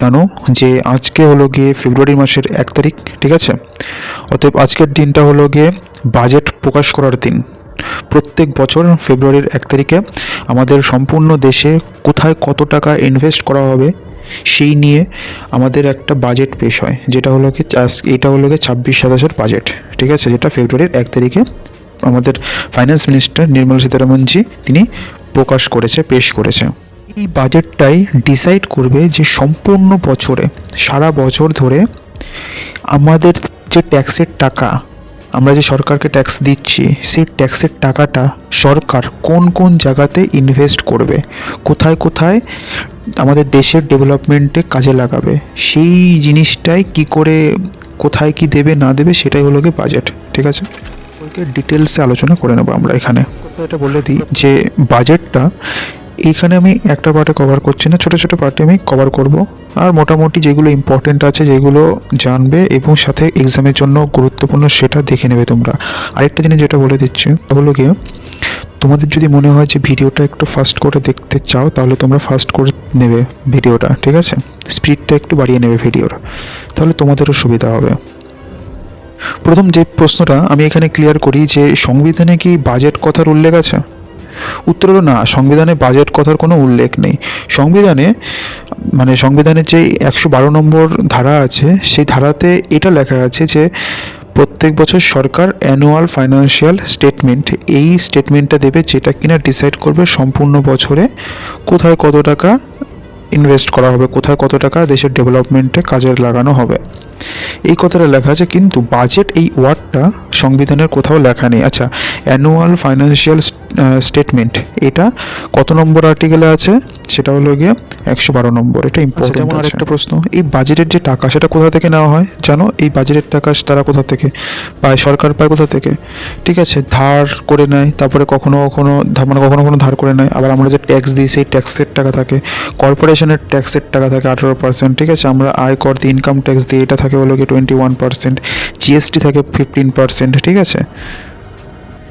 জানো যে আজকে হলো গিয়ে ফেব্রুয়ারি মাসের এক তারিখ, ঠিক আছে? অতএব আজকের দিনটা হলো গিয়ে বাজেট প্রকাশ করার দিন। প্রত্যেক বছর ফেব্রুয়ারির এক তারিখে আমাদের সম্পূর্ণ দেশে কোথায় কত টাকা ইনভেস্ট করা হবে, সেই নিয়ে আমাদের একটা বাজেট পেশ হয়, যেটা হলো কি এটা হলো গিয়ে ছাব্বিশ সাতাশের বাজেট ঠিক আছে? যেটা ফেব্রুয়ারির এক তারিখে আমাদের ফাইন্যান্স মিনিস্টার নির্মলা সীতারামনজি তিনি প্রকাশ করেছে, পেশ করেছে। এই বাজেটটাই ডিসাইড করবে যে সম্পূর্ণ বছরে, সারা বছর ধরে আমাদের যে ট্যাক্সের টাকা, আমরা যে সরকারকে ট্যাক্স দিচ্ছি, সেই ট্যাক্সের টাকাটা সরকার কোন কোন জায়গাতে ইনভেস্ট করবে, কোথায় কোথায় আমাদের দেশের ডেভেলপমেন্টে কাজে লাগাবে, সেই জিনিসটাই কি করে, কোথায় কি দেবে, না দেবে, সেটাই হলো গিয়ে বাজেট ঠিক আছে? ওকে ডিটেলসে আলোচনা করে নেব আমরা এখানে। এটা বলে দিই যে বাজেটটা এইখানে আমি একটা পার্টে কভার করছি না, ছোটো ছোটো পার্টে আমি কভার করব। আর মোটামুটি যেগুলো ইম্পর্টেন্ট আছে, যেগুলো জানবে এবং সাথে এক্সামের জন্য গুরুত্বপূর্ণ সেটা দেখে নেবে তোমরা। আরেকটা জিনিস যেটা বলে দিচ্ছি হলো গিয়ে, তোমাদের যদি মনে হয় যে ভিডিওটা একটু ফাস্ট করে দেখতে চাও, তাহলে তোমরা ফাস্ট করে নেবে ভিডিওটা, ঠিক আছে? স্পিডটা একটু বাড়িয়ে নেবে ভিডিওর, তাহলে তোমাদেরও সুবিধা হবে। প্রথম যে প্রশ্নটা আমি এখানে ক্লিয়ার করি যে সংবিধানে কি বাজেট কথার উল্লেখ আছে? উত্তর হলো না সংবিধানে বাজেট কথার কোনো উল্লেখ নেই। সংবিধানে মানে সংবিধানের যে একশো বারো নম্বর ধারা আছে, সেই ধারাতে এটা লেখা আছে যে প্রত্যেক বছর সরকার অ্যানুয়াল ফাইন্যান্সিয়াল স্টেটমেন্ট এই স্টেটমেন্টটা দেবে যেটা কিনা ডিসাইড করবে সম্পূর্ণ বছরে কোথায় কত টাকা ইনভেস্ট করা হবে, কোথায় কত টাকা দেশের ডেভেলপমেন্টে কাজে লাগানো হবে। এই কথাটা লেখা আছে কিন্তু বাজেট এই ওয়ার্ডটা সংবিধানের কোথাও লেখা নেই। আচ্ছা অ্যানুয়াল ফাইন্যান্সিয়াল স্টেটমেন্ট এটা কত নম্বর আর্টিকেলে আছে? সেটা হলো গিয়ে একশো বারো নম্বর এটা ইম্পর্টেন্ট যেমন আরেকটা প্রশ্ন এই বাজেটের যে টাকা সেটা কোথা থেকে নেওয়া হয়? জানো এই বাজেটের টাকা তারা কোথা থেকে পায়? সরকার পায় কোথা থেকে? ঠিক আছে ধার করে নেয় তারপরে কখনো কখনো মানে কখনো কখনো ধার করে নেয়। আবার আমরা যে ট্যাক্স দিই সেই ট্যাক্সের টাকা থাকে। কর্পোরেশনের ট্যাক্সের টাকা থাকে আঠারো পার্সেন্ট ঠিক আছে? আমরা আয়কর দিই ইনকাম ট্যাক্স দিই এটা থাকে। হলো কি টোয়েন্টি ওয়ান পার্সেন্ট জিএসটি থাকে ফিফটিন পার্সেন্ট ঠিক আছে?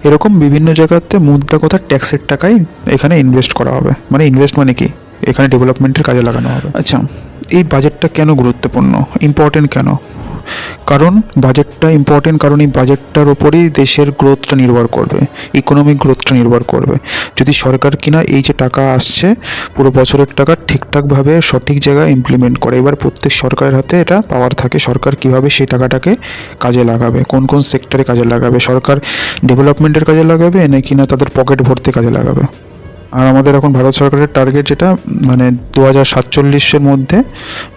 এরকম বিভিন্ন জায়গাতে মুদ্রা কথা ট্যাক্সের টাকাই এখানে ইনভেস্ট করা হবে। মানে ইনভেস্ট মানে কি? এখানে ডেভেলপমেন্টের কাজে লাগানো হবে। আচ্ছা। এই বাজেটটা কেন গুরুত্বপূর্ণ? ইম্পর্টেন্ট কেন? কারণ বাজেটটা ইম্পর্টেন্ট কারণ এই বাজেটটার ওপরেই দেশের গ্রোথটা নির্ভর করবে ইকোনমিক গ্রোথটা নির্ভর করবে। যদি সরকার কিনা এই যে টাকা আসছে, পুরো বছরের টাকা ঠিকঠাকভাবে সঠিক জায়গায় ইমপ্লিমেন্ট করে, এবার প্রত্যেক সরকারের হাতে এটা পাওয়ার থাকে, সরকার কীভাবে সেই টাকাটাকে কাজে লাগাবে, কোন কোন সেক্টরে কাজে লাগাবে, সরকার ডেভেলপমেন্টের কাজে লাগাবে, নাকি না তাদের পকেট ভর্তি কাজে লাগাবে? আর আমাদের এখন ভারত সরকারের টার্গেট যেটা মানে দু হাজার সাতচল্লিশের মধ্যে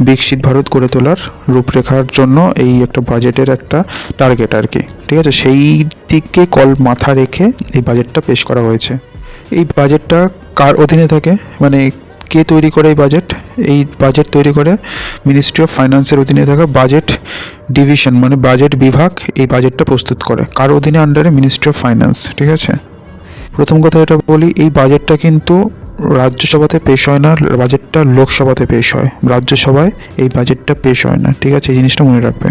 বিকশিত ভারত গড়ে তোলার রূপরেখার জন্য এই একটা বাজেটের একটা টার্গেট আর কি। ঠিক আছে? সেই দিকে কল মাথা রেখে এই বাজেটটা পেশ করা হয়েছে। এই বাজেটটা কার অধীনে থাকে? মানে কে তৈরি করে এই বাজেট এই বাজেট তৈরি করে মিনিস্ট্রি অফ ফাইন্যান্সের অধীনে থাকা বাজেট ডিভিশন মানে বাজেট বিভাগ এই বাজেটটা প্রস্তুত করে। কার অধীনে? আন্ডারে মিনিস্ট্রি অফ ফাইন্যান্স ঠিক আছে? প্রথম কথা এটা বলি, এই বাজেটটা কিন্তু রাজ্যসভাতে পেশ হয় না, বাজেটটা লোকসভাতে পেশ হয়। রাজ্যসভায় এই বাজেটটা পেশ হয় না, ঠিক আছে? এই জিনিসটা মনে রাখবে।